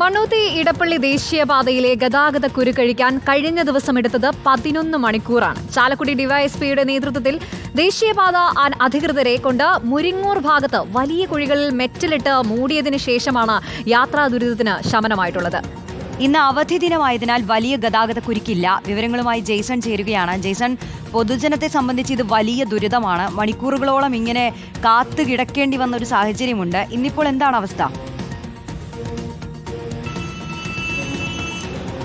മണ്ണൂത്തി ഇടപ്പള്ളി ദേശീയപാതയിലെ ഗതാഗത കുരുക്കഴിക്കാൻ കഴിഞ്ഞ ദിവസം എടുത്തത് പതിനൊന്ന് മണിക്കൂറാണ്. ചാലക്കുടി ഡിവൈഎസ്പിയുടെ നേതൃത്വത്തിൽ ദേശീയപാത അധികൃതരെ കൊണ്ട് മുരിങ്ങൂർ ഭാഗത്ത് വലിയ കുഴികളിൽ മെറ്റലിട്ട് മൂടിയതിന് ശേഷമാണ് യാത്രാ ദുരിതത്തിന് ശമനമായിട്ടുള്ളത്. ഇന്ന് അവധി ദിനമായതിനാൽ വലിയ ഗതാഗത കുരുക്കില്ല. വിവരങ്ങളുമായി ജെയ്സൺ ചേരുകയാണ്. ജെയ്സൺ പൊതുജനത്തെ സംബന്ധിച്ച് ഇത് വലിയ ദുരിതമാണ്. മണിക്കൂറുകളോളം ഇങ്ങനെ കാത്തു കിടക്കേണ്ടി വന്ന ഒരു സാഹചര്യമുണ്ട്. ഇന്നിപ്പോൾ എന്താണ് അവസ്ഥ?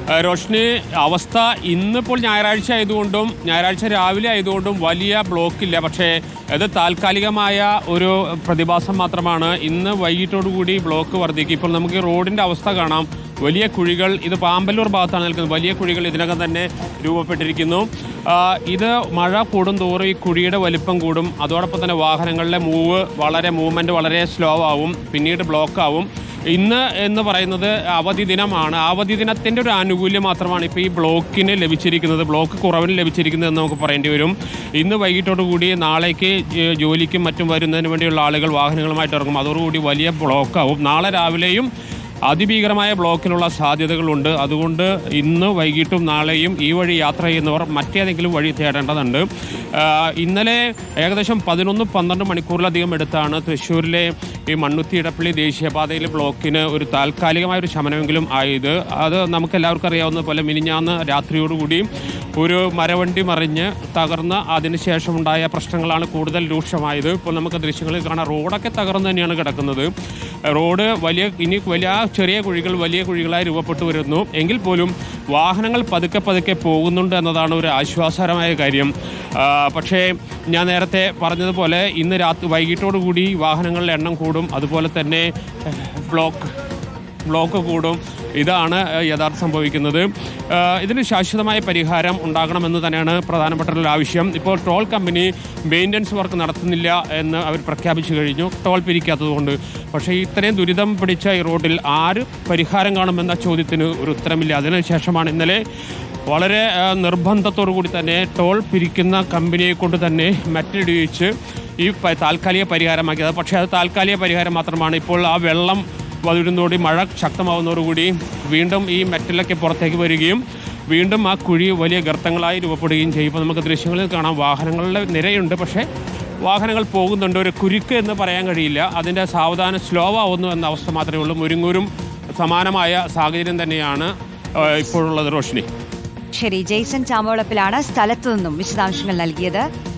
റോഷ്നി അവസ്ഥ ഇന്നിപ്പോൾ ഞായറാഴ്ച ആയതുകൊണ്ടും ഞായറാഴ്ച രാവിലെ ആയതുകൊണ്ടും വലിയ ബ്ലോക്കില്ല. പക്ഷേ അത് താൽക്കാലികമായ ഒരു പ്രതിഭാസം മാത്രമാണ്. ഇന്ന് വൈകിട്ടോടുകൂടി ബ്ലോക്ക് വർദ്ധിക്കും. ഇപ്പോൾ നമുക്ക് റോഡിന്റെ അവസ്ഥ കാണാം. വലിയ കുഴികൾ ഇത് പാമ്പല്ലൂർ ഭാഗത്താണ് നിൽക്കുന്നത്. വലിയ കുഴികൾ ഇതിനകം തന്നെ രൂപപ്പെട്ടിരിക്കുന്നു. ഇത് മഴ കൂടും തോറും ഈ കുഴിയുടെ വലിപ്പം കൂടും. അതോടൊപ്പം തന്നെ വാഹനങ്ങളിലെ മൂവ് വളരെ മൂവ്മെന്റ് വളരെ സ്ലോ ആവും. പിന്നീട് ബ്ലോക്ക് ആവും. ഇന്ന് എന്ന് പറയുന്നത് അവധി ദിനമാണ്. അവധി ദിനത്തിന്റെ ഒരു ആനുകൂല്യം മാത്രമാണ് ഇപ്പോൾ ഈ ബ്ലോക്കിന് ലഭിച്ചിരിക്കുന്നത്. ബ്ലോക്ക് കുറവിന് ലഭിച്ചിരിക്കുന്നത് എന്ന് നമുക്ക് പറയേണ്ടി വരും. ഇന്ന് വൈകിട്ടോടുകൂടി നാളേക്ക് ജോലിക്കും മറ്റും വരുന്നതിന് വേണ്ടിയുള്ള ആളുകൾ വാഹനങ്ങളുമായിട്ട് ഇറങ്ങും. അതോടുകൂടി വലിയ ബ്ലോക്കാവും. നാളെ രാവിലെയും അതിഭീകരമായ ബ്ലോക്കിനുള്ള സാധ്യതകളുണ്ട്. അതുകൊണ്ട് ഇന്ന് വൈകിട്ടും നാളെയും ഈ വഴി യാത്ര ചെയ്യുന്നവർ മറ്റേതെങ്കിലും വഴി തേടേണ്ടതുണ്ട്. ഇന്നലെ ഏകദേശം പതിനൊന്ന് പന്ത്രണ്ട് മണിക്കൂറിലധികം എടുത്താണ് തൃശ്ശൂരിലെ ഈ മണ്ണുത്തി ഇടപ്പള്ളി ദേശീയപാതയിലെ ബ്ലോക്കിന് ഒരു താൽക്കാലികമായ ഒരു ശമനമെങ്കിലും ആയത്. അത് നമുക്ക് എല്ലാവർക്കും അറിയാവുന്ന പോലെ മിനിഞ്ഞാന്ന് രാത്രിയോടുകൂടി ഒരു മരവണ്ടി മറിഞ്ഞ് തകർന്ന് അതിനുശേഷം ഉണ്ടായ പ്രശ്നങ്ങളാണ് കൂടുതൽ രൂക്ഷമായത്. ഇപ്പോൾ നമുക്ക് ദൃശ്യങ്ങളിൽ കാണാം. റോഡൊക്കെ തകർന്ന് തന്നെയാണ് കിടക്കുന്നത്. റോഡ് വലിയ ഇനി വലിയ ആ ചെറിയ കുഴികൾ വലിയ കുഴികളായി രൂപപ്പെട്ടു വരുന്നു. എങ്കിൽ പോലും വാഹനങ്ങൾ പതുക്കെ പതുക്കെ പോകുന്നുണ്ട് എന്നതാണ് ഒരു ആശ്വാസകരമായ കാര്യം. പക്ഷേ ഞാൻ നേരത്തെ പറഞ്ഞതുപോലെ ഇന്ന് രാത്രി വൈകിട്ടോടുകൂടി വാഹനങ്ങളുടെ എണ്ണം കൂടും. അതുപോലെ തന്നെ ബ്ലോക്ക് ബ്ലോക്ക് കൂടും. ഇതാണ് യഥാർത്ഥ സംഭവിക്കുന്നത്. ഇതിന് ശാശ്വതമായ പരിഹാരം ഉണ്ടാകണമെന്ന് തന്നെയാണ് പ്രധാനപ്പെട്ട ഒരു ആവശ്യം. ഇപ്പോൾ ടോൾ കമ്പനി മെയിന്റനൻസ് വർക്ക് നടത്തുന്നില്ല എന്ന് അവർ പ്രഖ്യാപിച്ചു കഴിഞ്ഞു. ടോൾ പിരിക്കാത്തതുകൊണ്ട് പക്ഷേ ഇത്രയും ദുരിതം പിടിച്ച ഈ റോഡിൽ ആര് പരിഹാരം കാണുമെന്ന ചോദ്യത്തിന് ഒരു ഉത്തരമില്ല. അതിനുശേഷമാണ് ഇന്നലെ വളരെ നിർബന്ധത്തോടു കൂടി തന്നെ ടോൾ പിരിക്കുന്ന കമ്പനിയെ കൊണ്ട് തന്നെ മറ്റിടിയിച്ച് ഈ താൽക്കാലിക പരിഹാരമാക്കിയത്. പക്ഷേ അത് താൽക്കാലിക പരിഹാരം മാത്രമാണ്. ഇപ്പോൾ ആ വെള്ളം വരുന്നതോടെ മഴ ശക്തമാവുന്നതോടുകൂടി വീണ്ടും ഈ മെറ്റലൊക്കെ പുറത്തേക്ക് വരികയും വീണ്ടും ആ കുഴി വലിയ ഗർത്തങ്ങളായി രൂപപ്പെടുകയും ചെയ്യും. ഇപ്പോൾ നമുക്ക് ദൃശ്യങ്ങളിൽ കാണാം വാഹനങ്ങളുടെ നിരയുണ്ട്. പക്ഷേ വാഹനങ്ങൾ പോകുന്നുണ്ട്. ഒരു കുരുക്ക് എന്ന് പറയാൻ കഴിയില്ല. അതിന്റെ സാവധാനം സ്ലോ ആവുന്നു എന്ന അവസ്ഥ മാത്രമേ ഉള്ളൂ. മുരിങ്ങൂരും സമാനമായ സാഹചര്യം തന്നെയാണ് ഇപ്പോഴുള്ളത് റോഷിനി. ശരി ജെയ്സൺ ചാമ്പോളപ്പിലാണ് സ്ഥലത്തു നിന്നും വിശദാംശങ്ങൾ നൽകിയത്.